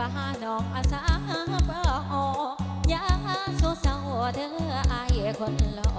ป้าน้องอาสาบ่ออกยาโซเศร้าเด้ออายคนหล่อ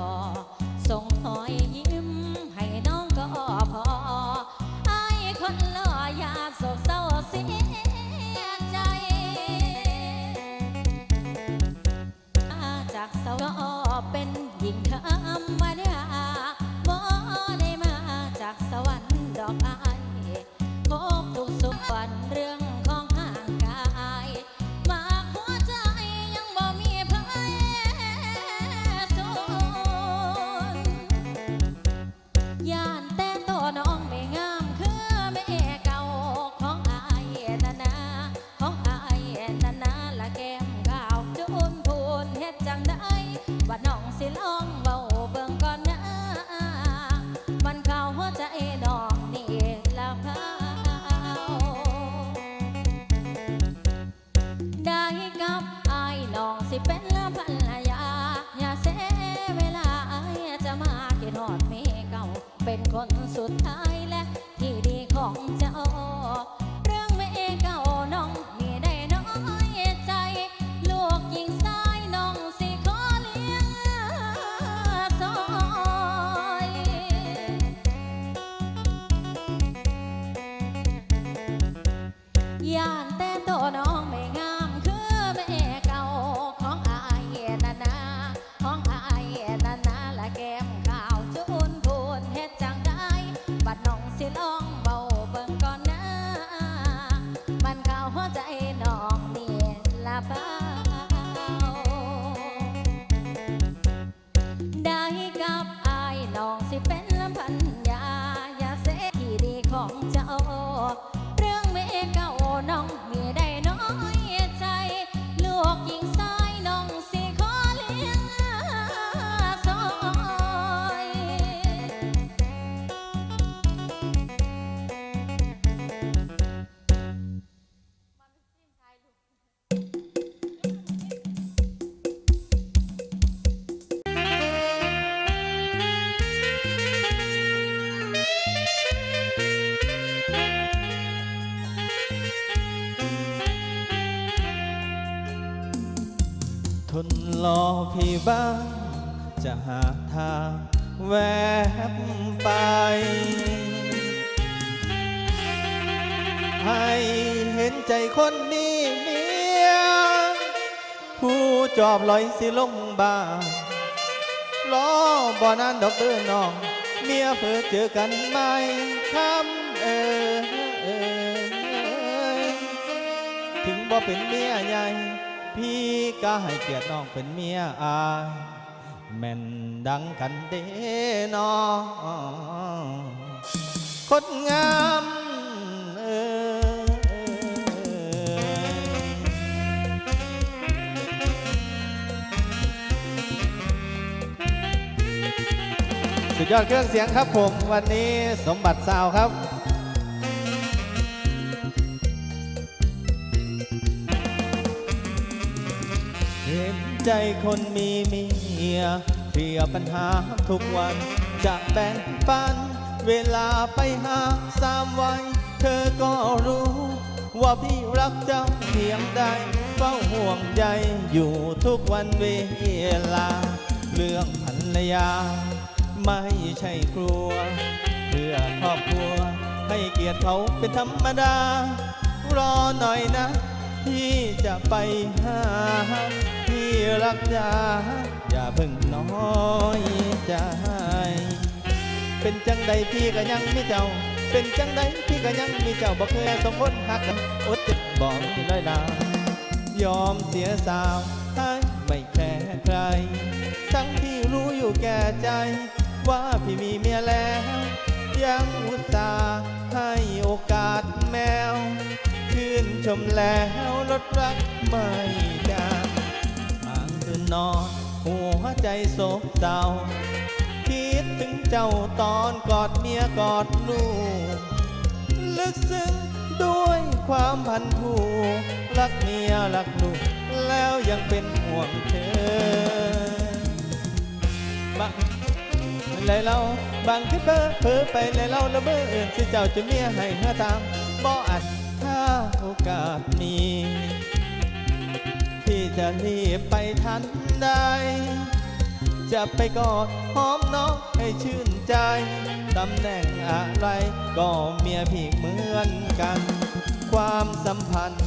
เรื่องเมเก่า อพี่บ้าง จะหาทางแวบไป ให้เห็นใจคนมีเมียผู้จอบลอยสิลงบานรอบ่อนานดอกเตอร์น้อง เมียเพื่อเจอกันไหมคำเออถึงบ่เป็นเมียใหญ่ พี่ก็ให้เกียรติน้องเป็นเมียอายแม่นดังกันเด้นอคนงามเอ่ยสุดยอดเครื่องเสียงครับผม วันนี้สมบัติซาวครับ ใจคนมีเมียเคลียปัญหาทุกวัน จะแบ่งปัน เวลาไปหาสามวัย เธอก็รู้ ว่าพี่รักเจ้าเพียงใด เฝ้าห่วงใยอยู่ทุกวันเวลา เรื่องภรรยา ไม่ใช่ครัว เพื่อครอบครัว ให้เกียรติเขาเป็นธรรมดา รอหน่อยนะ พี่จะไปหา รักจาอย่าเพิ่งน้อยใจ เป็นจังใดพี่ก็ยังมีเจ้า เป็นจังใดพี่ก็ยังมีเจ้าบอกเคยสองคนหักกันอดจะบอกที่น้อยดาวยอมเสียสาวให้ไม่แคร์ใคร ทั้งที่รู้อยู่แก่ใจ ว่าพี่มีเมียแล้ว ยังอุตส่าห์ให้โอกาสแมวชื่นชมแล้วลดรักไม่ได้ คืนนอนหัวใจโศกเศร้าคิดถึงเจ้าตอนกอดเมียกอดลูก ลึกซึ้งด้วยความพันผูกรักเมียรักลูก แล้วยังเป็นห่วงเธอบางเลยเราบางคิดเพ้อเพอไปเลยเราละเมออื่นสิเจ้าจะเมียให้เฮาตามบ่อัดถ้าโอกาสมี จะรีไปทันใด จะไปกอดหอมน้องให้ชื่นใจ ตำแหน่งอะไรก็เมียพี่เหมือนกัน ความสัมพันธ์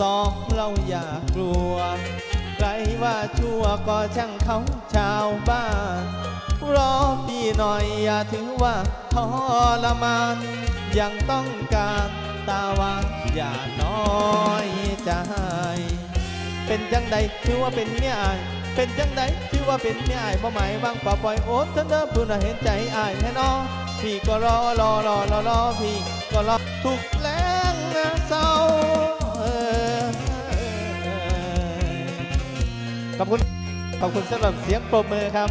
สองเราอย่ากลัว ใครว่าชั่วก็ช่างเขาชาวบ้านรอพี่หน่อยอย่าถือว่าทรมาน ยังต้องการตาหวานอย่าน้อยใจ เป็นจังใดถือว่าเป็นเมียอาย เป็นจังใดถือว่าเป็นเมียอายบ่หมายวางป่าปล่อยโอนเถอะเด้อผู้น่ะเห็นใจอายแน่นอพี่ก็รอรอรอรอรอพี่ก็รอทุกแรงเศร้าเออขอบคุณขอบคุณสำหรับเสียงปรบมือครับ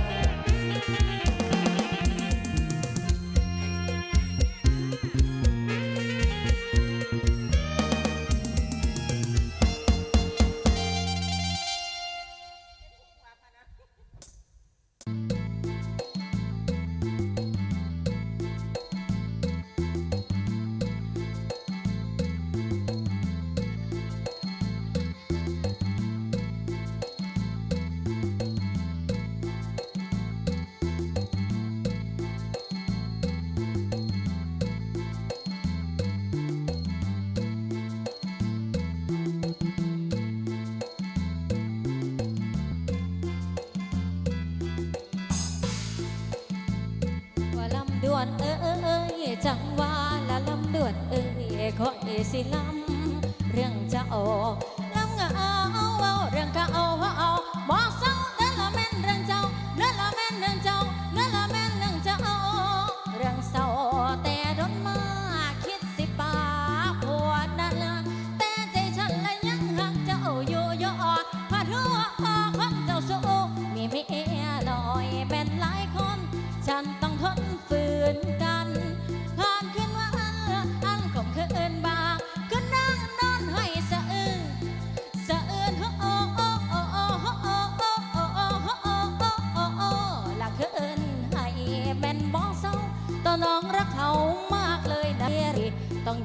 ว่าละลำดวนเอ้ยขอเอสิลำเรื่องจะออกลำเงาเอาเรื่องก็เอาเอาบอกเศร้าเดินละแม่นเรื่องเจ้าเดินละแม่นเรื่องเจ้าเดินละแม่นเรื่องเจ้าเรื่องเศร้าแต่ดนมาคิดสิปาปวดนั่นละแต่ใจฉันละยังหักเจ้าอยู่ยอพาทั่ว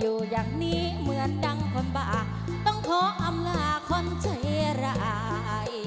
อยู่อย่างนี้เหมือนดังคนบ้า ต้องขออำลาคนใจร้าย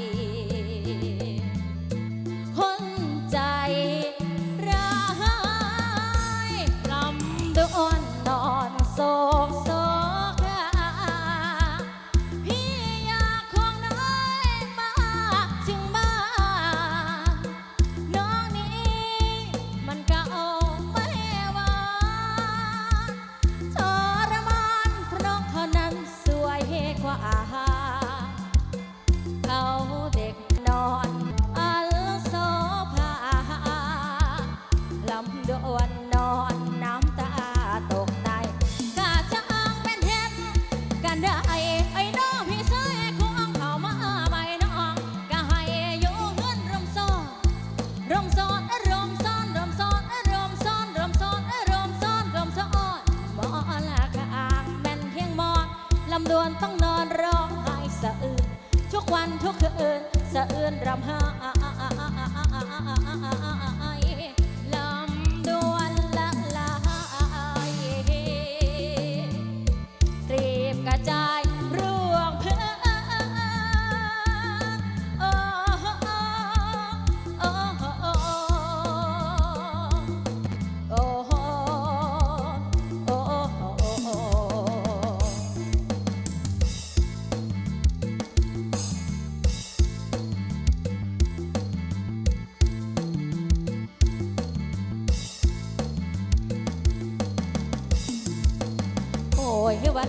ต้องนอนร้องไห้สะอื้นทุกวันทุกคืนสะอื้นรำไห้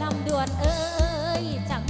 ลำด่วนเอ้ยจัง